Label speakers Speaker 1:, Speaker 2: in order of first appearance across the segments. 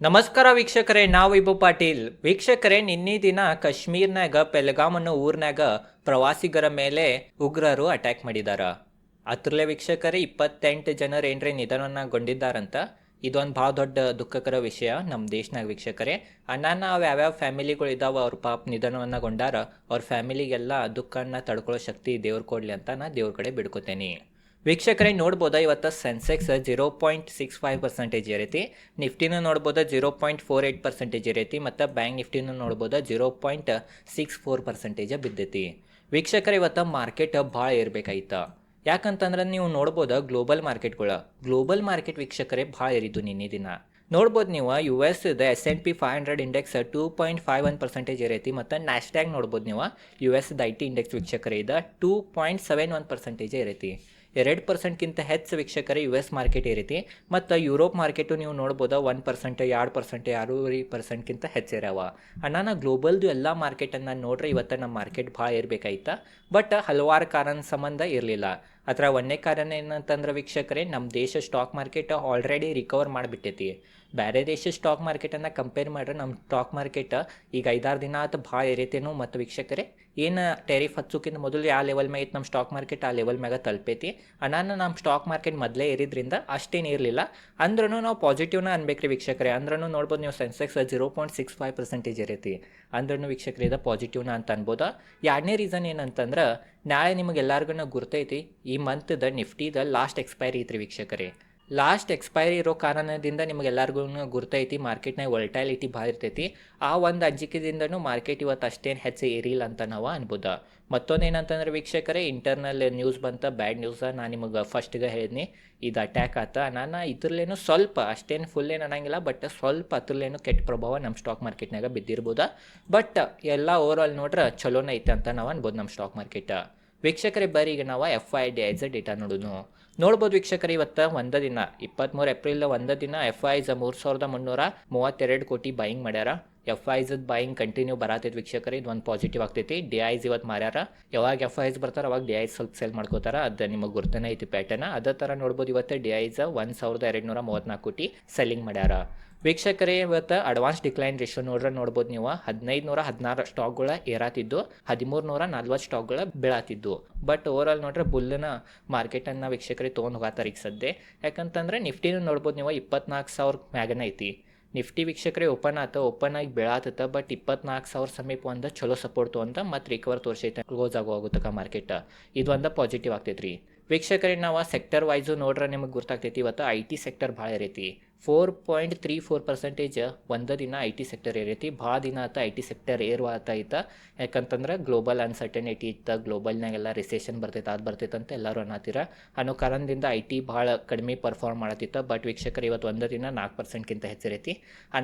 Speaker 1: ನಮಸ್ಕಾರ ವೀಕ್ಷಕರೇ, ನಾವು ಇಬ್ಬು ಪಾಟೀಲ್. ವೀಕ್ಷಕರೇ, ನಿನ್ನೆ ದಿನ ಕಾಶ್ಮೀರ್ನಾಗ ಪೆಲ್ಗಾಮ್ ಅನ್ನೋ ಊರ್ನಾಗ ಪ್ರವಾಸಿಗರ ಮೇಲೆ ಉಗ್ರರು ಅಟ್ಯಾಕ್ ಮಾಡಿದಾರ. ಅತ್ರಲೆ ವೀಕ್ಷಕರೇ, ಇಪ್ಪತ್ತೆಂಟು ಜನರು ಏನ್ರಿ ನಿಧನಗೊಂಡಿದ್ದಾರಂತ ಇದೊಂದು ಭಾಳ ದೊಡ್ಡ ದುಃಖಕರ ವಿಷಯ ನಮ್ಮ ದೇಶನಾಗ ವೀಕ್ಷಕರೇ. ಅಣ್ಣನ ಅವು ಯಾವ್ಯಾವ ಫ್ಯಾಮಿಲಿಗಳು ಇದಾವ, ಅವ್ರ ಪಾಪ ನಿಧನವನ್ನಗೊಂಡಾರ, ಅವ್ರ ಫ್ಯಾಮಿಲಿಗೆಲ್ಲ ದುಃಖನ ತಡ್ಕೊಳ್ಳೋ ಶಕ್ತಿ ದೇವ್ರು ಕೊಡಲಿ ಅಂತ ನಾ ದೇವ್ರ ಕಡೆ ಬಿಡ್ಕೊತೇನೆ. ವೀಕ್ಷಕರೇ, ನೋಡ್ಬೋದಾ? ಇವತ್ತು Sensex zero point six five percentage ಇರೈತಿ ನಿಫ್ಟಿನೂ ನೋಡ್ಬೋದಾ? Zero point four eight percentage ಇರೈತಿ ಮತ್ತು ಬ್ಯಾಂಕ್ ನಿಫ್ಟಿನೂ ನೋಡ್ಬೋದಾ? Zero point six four percentage ಬಿದ್ದೈತಿ. ವೀಕ್ಷಕರ, ಇವತ್ತು ಮಾರ್ಕೆಟ್ ಭಾಳ ಇರಬೇಕಾಯ್ತ ಯಾಕಂತಂದ್ರೆ ನೀವು ನೋಡ್ಬೋದಾ ಗ್ಲೋಬಲ್ ಮಾರ್ಕೆಟ್ಗಳು ಗ್ಲೋಬಲ್ ಮಾರ್ಕೆಟ್ ವೀಕ್ಷಕರೇ, ಭಾಳ ಏರಿದ್ದು ನಿನ್ನೆ ದಿನ. ನೋಡ್ಬೋದು ನೀವು U S the S N P five hundred index two point five one percentage ಇರೈತಿ ಮತ್ತು ನ್ಯಾಷ್ಟ್ಯಾಗ್ ನೋಡ್ಬೋದು ನೀವು U S I T index ವೀಕ್ಷಕರೇ, ಇದೆ two point seven one percentage ಇರೈತಿ ಎರಡು ಪರ್ಸೆಂಟ್ಗಿಂತ ಹೆಚ್ಚು ವೀಕ್ಷಕರೇ ಯು ಎಸ್ ಮಾರ್ಕೆಟ್ ಇರೈತಿ ಮತ್ತು ಯುರೋಪ್ ಮಾರ್ಕೆಟು ನೀವು ನೋಡ್ಬೋದು ಒನ್ ಪರ್ಸೆಂಟ್ ಎರಡು ಪರ್ಸೆಂಟ್ ಎರಡೂವರೆ ಪರ್ಸೆಂಟ್ಗಿಂತ ಹೆಚ್ಚಿರವ ಅಣ್ಣ ಗ್ಲೋಬಲ್ದು ಎಲ್ಲ ಮಾರ್ಕೆಟನ್ನು ನೋಡ್ರೆ ಇವತ್ತು ನಮ್ಮ ಮಾರ್ಕೆಟ್ ಭಾಳ ಇರಬೇಕಾಯ್ತ ಬಟ್ ಹಲವಾರು ಕಾರಣ ಸಂಬಂಧ ಇರಲಿಲ್ಲ. ಅದರ ಒಂದೇ ಕಾರಣ ಏನಂತಂದ್ರೆ ವೀಕ್ಷಕರೇ ನಮ್ಮ ದೇಶ ಸ್ಟಾಕ್ ಮಾರ್ಕೆಟ್ ಆಲ್ರೆಡಿ ರಿಕವರ್ ಮಾಡಿಬಿಟ್ಟೈತಿ. ಬೇರೆ ದೇಶ ಸ್ಟಾಕ್ ಮಾರ್ಕೆಟನ್ನು ಕಂಪೇರ್ ಮಾಡ್ರೆ ನಮ್ಮ ಸ್ಟಾಕ್ ಮಾರ್ಕೆಟ್ ಈಗ ಐದಾರು ದಿನ ಆತು ಭಾಳ ಏರೈತೇನೋ ಮತ್ತು ವೀಕ್ಷಕರೇ, ಏನು ಟೆರಿಫ್ ಹಚ್ಚೋಕ್ಕಿಂತ ಮೊದಲು ಯಾವ ಲೆವೆಲ್ ಮ್ಯಾಗ ಐತೆ ನಮ್ಮ ಸ್ಟಾಕ್ ಮಾರ್ಕೆಟ್ ಆ ಲೆವೆಲ್ ಮ್ಯಾಗ ತಲುಪೈತಿ. ಅನಾನ ನಮ್ಮ ಸ್ಟಾಕ್ ಮಾರ್ಕೆಟ್ ಮೊದಲೇ ಏರಿದ್ರಿಂದ ಅಷ್ಟೇನು ಇರಲಿಲ್ಲ. ಅಂದ್ರೂ ನಾವು ಪಾಸಿಟಿವ್ನ ಅನ್ಬೇಕು ರೀ ವೀಕ್ಷಕರೇ ಅಂದ್ರೂ ನೋಡ್ಬೋದು ನೀವು Sensex zero point six five percentage ಇರೈತಿ ಅಂದ್ರೂ ವೀಕ್ಷಕರೇ, ಇದು ಪಾಸಿಟಿವ್ನ ಅಂತ ಅನ್ಬೋದು. ಎರಡನೇ ರೀಸನ್ ಏನಂತಂದ್ರೆ ನಾಳೆ ನಿಮಗೆಲ್ಲರಿಗೂ ಗುರ್ತೈತಿ ಈ ಮಂತ್ದ ನಿಫ್ಟಿದ ಲಾಸ್ಟ್ ಎಕ್ಸ್ಪೈರಿ ಐತ್ರಿ ವೀಕ್ಷಕರೇ. ಲಾಸ್ಟ್ ಎಕ್ಸ್ಪೈರಿ ಇರೋ ಕಾರಣದಿಂದ ನಿಮಗೆಲ್ಲರಿಗೂ ಗುರ್ತೈತಿ, ಮಾರ್ಕೆಟ್ನಾಗ ವೊಲ್ಟಾಲಿಟಿ ಭಾಳ ಇರ್ತೈತಿ. ಆ ಒಂದು ಅಂಜಿಕೆದಿಂದನೂ ಮಾರ್ಕೆಟ್ ಇವತ್ತು ಅಷ್ಟೇನು ಹೆಚ್ಚು ಏರಿಲ್ಲ ಅಂತ ನಾವು ಅನ್ಬೋದು. ಮತ್ತೊಂದು ಏನಂತಂದ್ರೆ ವೀಕ್ಷಕರೇ ಇಂಟರ್ನಲ್ ನ್ಯೂಸ್ ಬಂತ ಬ್ಯಾಡ್ ನ್ಯೂಸ ನಾನು ನಿಮಗೆ ಫಸ್ಟ್ಗೆ ಹೇಳಿದ್ನಿ. ಇದು ಅಟ್ಯಾಕ್ ಆತ. ನಾನು ಇದ್ರಲ್ಲೇನು ಸ್ವಲ್ಪ, ಅಷ್ಟೇನು ಫುಲ್ ಏನು ಅನ್ನಂಗಿಲ್ಲ ಬಟ್ ಸ್ವಲ್ಪ ಅದ್ರಲ್ಲೇನು ಕೆಟ್ಟ ಪ್ರಭಾವ ನಮ್ಮ ಸ್ಟಾಕ್ ಮಾರ್ಕೆಟ್ನಾಗ ಬಿದ್ದಿರ್ಬೋದು. ಬಟ್ ಎಲ್ಲ ಓವರ್ ಆಲ್ ನೋಡ್ರೆ ಚಲೋನೇ ಐತೆ ಅಂತ ನಾವು ಅನ್ಬೋದು ನಮ್ಮ ಸ್ಟಾಕ್ ಮಾರ್ಕೆಟ್ ವೀಕ್ಷಕರೇ, ಬರೀ ಈಗ ನಾವು F I D I's data ನೋಡೋದು. ನೋಡ್ಬೋದು ವೀಕ್ಷಕರು, ಇವತ್ತು ಒಂದ ದಿನ ಇಪ್ಪತ್ತ್ಮೂರು ಏಪ್ರಿಲ್ ಒಂದ ದಿನ ಎಫ್ ಐಸ್ ಮೂರು ಸಾವಿರದ ಮುನ್ನೂರ ಮೂವತ್ತೆರಡು ಕೋಟಿ ಬೈಯಿಂಗ್ ಮಾಡ್ಯಾರ. ಎಫ್ ಐಸದ ಬೈಯಿಂಗ್ ಕಂಟಿನ್ಯೂ ಬರತೈತಿ ವೀಕ್ಷಕರು, ಇದು ಒಂದು ಪಾಸಿಟಿವ್ ಆಗ್ತೈತಿ. ಡಿ ಐಸ್ ಇವತ್ತು ಮಾರ್ಯಾರ. ಯಾವಾಗ ಎಫ್ ಐಸ್ ಬರ್ತಾರೆ ಅವಾಗ ಡಿ ಐಸ್ ಸ್ವಲ್ಪ ಸೆಲ್ ಮಾಡ್ಕೋತಾರ. ಅದು ನಿಮಗೆ ಗುರ್ತನೆ ಐತಿ ಪ್ಯಾಟರ್ನ ಅದೇ ಥರ ನೋಡ್ಬೋದು ಇವತ್ತು ಡಿ ಐಸ್ ಒಂದು ಸಾವಿರದ ಎರಡು ನೂರ ಮೂವತ್ನಾಲ್ಕು ಕೋಟಿ ಸೆಲ್ಲಿಂಗ್ ಮಾಡ್ಯಾರ. ವೀಕ್ಷಕರೇ, ಇವತ್ತು ಅಡ್ವಾನ್ಸ್ ಡಿಕ್ಲೈನ್ ರೇಷೋ ನೋಡ್ರೆ, ನೋಡ್ಬೋದು ನೀವು. ಹದಿನೈದು ನೂರ ಹದಿನಾರು ಸ್ಟಾಕ್ಗಳ ಏರಾತಿದ್ದು. ಹದಿಮೂರು ನೂರ ನಲ್ವತ್ತು ಸ್ಟಾಕ್ಗಳ ಬೀಳಾತಿದ್ದು. ಬಟ್ ಓವರ್ ನೋಡ್ರೆ ಬುಲ್ಲನ ಮಾರ್ಕೆಟನ್ನು ವೀಕ್ಷಕರಿಗೆ ತೊಗೊಂಡು ಹೋಗತ್ತಾರೆ ಈಗ ಸದ್ಯ. ಯಾಕಂತಂದ್ರೆ ನಿಫ್ಟಿನೂ ನೋಡ್ಬೋದು ನೀವು ಇಪ್ಪತ್ನಾಲ್ಕು ಸಾವಿರ ಮ್ಯಾಗನ ಐತಿ. ನಿಫ್ಟಿ ವೀಕ್ಷಕರೇ, ಓಪನ್ ಆತ, ಓಪನ್ ಆಗಿ ಬೆಳಾತತ ಬಟ್ ಇಪ್ಪತ್ನಾಲ್ಕು ಸಾವಿರ ಸಮೀಪ ಒಂದು ಚಲೋ ಸಪೋರ್ಟ್ ಅಂತ ಮತ್ತು ರಿಕವರ್ ತೋರಿಸೈತೆ ಕ್ಲೋಸ್ ಆಗೋ ಆಗುತ್ತಕ್ಕ ಮಾರ್ಕೆಟ್ ಇದು ಒಂದು ಪಾಸಿಟಿವ್ ಆಗ್ತೈತೆ ರೀ ವೀಕ್ಷಕರೇ, ನಾವು ಸೆಕ್ಟರ್ ವೈಸು ನೋಡ್ರೆ ನಿಮಗೆ ಗೊತ್ತಾಗ್ತೈತಿ ಇವತ್ತು ಐ ಟಿ ಸೆಕ್ಟರ್ ಭಾಳ ಇರೈತಿ. Four point three four percentage ಒಂದು ದಿನ ಐ ಟಿ ಸೆಕ್ಟರ್ ಏರೈತಿ. ಭಾಳ ದಿನ ಆತ ಐ ಟಿ ಸೆಕ್ಟರ್ ಏರುವಾತ ಐತ ಯಾಕಂತಂದ್ರೆ ಗ್ಲೋಬಲ್ ಅನ್ಸರ್ಟನಿಟಿ ಇತ್ತು ಗ್ಲೋಬಲ್ನಾಗೆಲ್ಲ ರಿಸೆಷನ್ ಬರ್ತೈತೆ, ಅದು ಬರ್ತೈತೆ ಅಂತ ಎಲ್ಲರೂ ಅನ್ನತ್ತೀರ ಅನ್ನೋ ಕಾರಣದಿಂದ ಐ ಟಿ ಭಾಳ ಕಡಿಮೆ ಪರ್ಫಾರ್ಮ್ ಮಾಡತ್ತಿತ್ತು ಬಟ್ ವೀಕ್ಷಕರು ಇವತ್ತು ಒಂದು ದಿನ ನಾಲ್ಕು ಪರ್ಸೆಂಟ್ಗಿಂತ ಹೆಚ್ಚಿರೈತಿ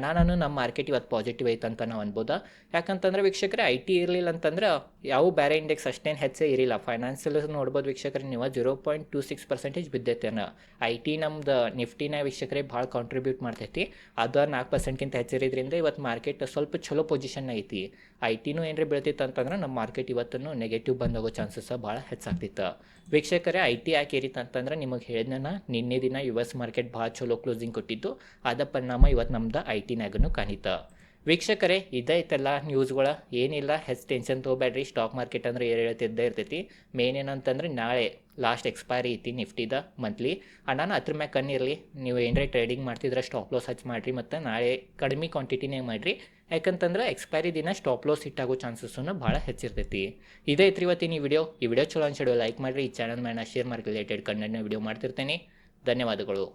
Speaker 1: ನಾನು ನಮ್ಮ ಮಾರ್ಕೆಟ್ ಇವತ್ತು ಪಾಸಿಟಿವ್ ಐತೆ ಅಂತ ನಾವು ಅನ್ಬೋದು. ಯಾಕಂತಂದ್ರೆ ವೀಕ್ಷಕರೇ ಐ ಟಿ ಇರಲಿಲ್ಲ ಅಂತಂದ್ರೆ ಯಾವ ಬೇರೆ ಇಂಡೆಕ್ಸ್ ಅಷ್ಟೇನು ಹೆಚ್ಚೇ ಇರಲಿಲ್ಲ ಫೈನಾನ್ಸಿಯಲ್ ನೋಡ್ಬೋದು ವೀಕ್ಷಕರೇ, ನೀವು zero point two six percentage ಬಿದ್ದೈತೆ I T ನಮ್ದು ನಿಫ್ಟಿನ ವೀಕ್ಷಕರೇ ಭಾಳ ಕಾಂಟ್ರಿಬ್ಯೂಟ್ ಮಾಡ್ತೈತಿ. ಅದು ನಾಲ್ಕು ಪರ್ಸೆಂಟ್ಗಿಂತ ಹೆಚ್ಚಿರೋದ್ರಿಂದ ಇವತ್ತು ಮಾರ್ಕೆಟ್ ಸ್ವಲ್ಪ ಚಲೋ ಪೊಸಿಷನ್ ಐತಿ. ಐ ಟಿನೂ ಏನ್ರಿ ಬೀಳ್ತಿತ್ತು ಅಂತಂದ್ರೆ ನಮ್ಮ ಮಾರ್ಕೆಟ್ ಇವತ್ತೂ ನೆಗೆಟಿವ್ ಬಂದೋಗೋ ಚಾನ್ಸಸ್ ಭಾಳ ಹೆಚ್ಚಾಗ್ತಿತ್ತು ವೀಕ್ಷಕರೇ ಐ ಟಿ ಯಾಕೆ ಏರಿತ ಅಂತಂದ್ರೆ ನಿಮಗೆ ಹೇಳಿದ್ನ ನಿನ್ನೆ ದಿನ ಯು ಎಸ್ ಮಾರ್ಕೆಟ್ ಭಾಳ ಚಲೋ ಕ್ಲೋಸಿಂಗ್ ಕೊಟ್ಟಿದ್ದು. ಅದ ಪರಿಣಾಮ ಇವತ್ತು ನಮ್ದು ಐ ಟಿನಾಗೂ ಕಾಣಿತ. ವೀಕ್ಷಕರೇ, ಇದೈತಲ್ಲ ನ್ಯೂಸ್ಗಳ ಏನಿಲ್ಲ, ಹೆಚ್ಚು ಟೆನ್ಷನ್ ತೊಗೋಬೇಡ್ರಿ. ಸ್ಟಾಕ್ ಮಾರ್ಕೆಟ್ ಅಂದ್ರೆ ಏನು ಹೇಳ್ತಿದ್ದೇ ಇರ್ತೈತಿ. ಮೇನ್ ಏನಂತಂದ್ರೆ ನಾಳೆ ಲಾಸ್ಟ್ ಎಕ್ಸ್ಪೈರಿ ಐತಿ ನಿಫ್ಟಿದ ಮಂತ್ಲಿ ನಾನು ಅದ್ರ ಮ್ಯಾಗ ಕಣ್ಣಿರಲಿ ನೀವು ಏನರೇ ಟ್ರೇಡಿಂಗ್ ಮಾಡ್ತಿದ್ರೆ ಸ್ಟಾಪ್ ಲಾಸ್ ಹಚ್ಚಿ ಮಾಡಿರಿ ಮತ್ತು ನಾಳೆ ಕಡಿಮೆ ಕ್ವಾಂಟಿಟಿನೇ ಮಾಡಿರಿ ಯಾಕಂತಂದ್ರೆ ಎಕ್ಸ್ಪೈರಿ ದಿನ ಸ್ಟಾಪ್ ಲಾಸ್ ಹಿಟ್ಟಾಗೋ ಚಾನ್ಸಸ್ಸನ್ನು ಭಾಳ ಹೆಚ್ಚಿರ್ತೈತಿ ಇದೇ ಐತ್ರಿ ಇವತ್ತಿನ ಈ ವಿಡಿಯೋ ಈ ವಿಡಿಯೋ ಚಲೋ ಅನ್ಸಿಡೋ ಲೈಕ್ ಮಾಡಿರಿ ಈ ಚಾನಲ್ ಮೇಲೆ ಶೇರ್ ಮಾಡಿ ರಿಲೇಟೆಡ್ ಕಂಟೆಂಟ್ನ ವಿಡಿಯೋ ಮಾಡ್ತಿರ್ತೇನೆ ಧನ್ಯವಾದಗಳು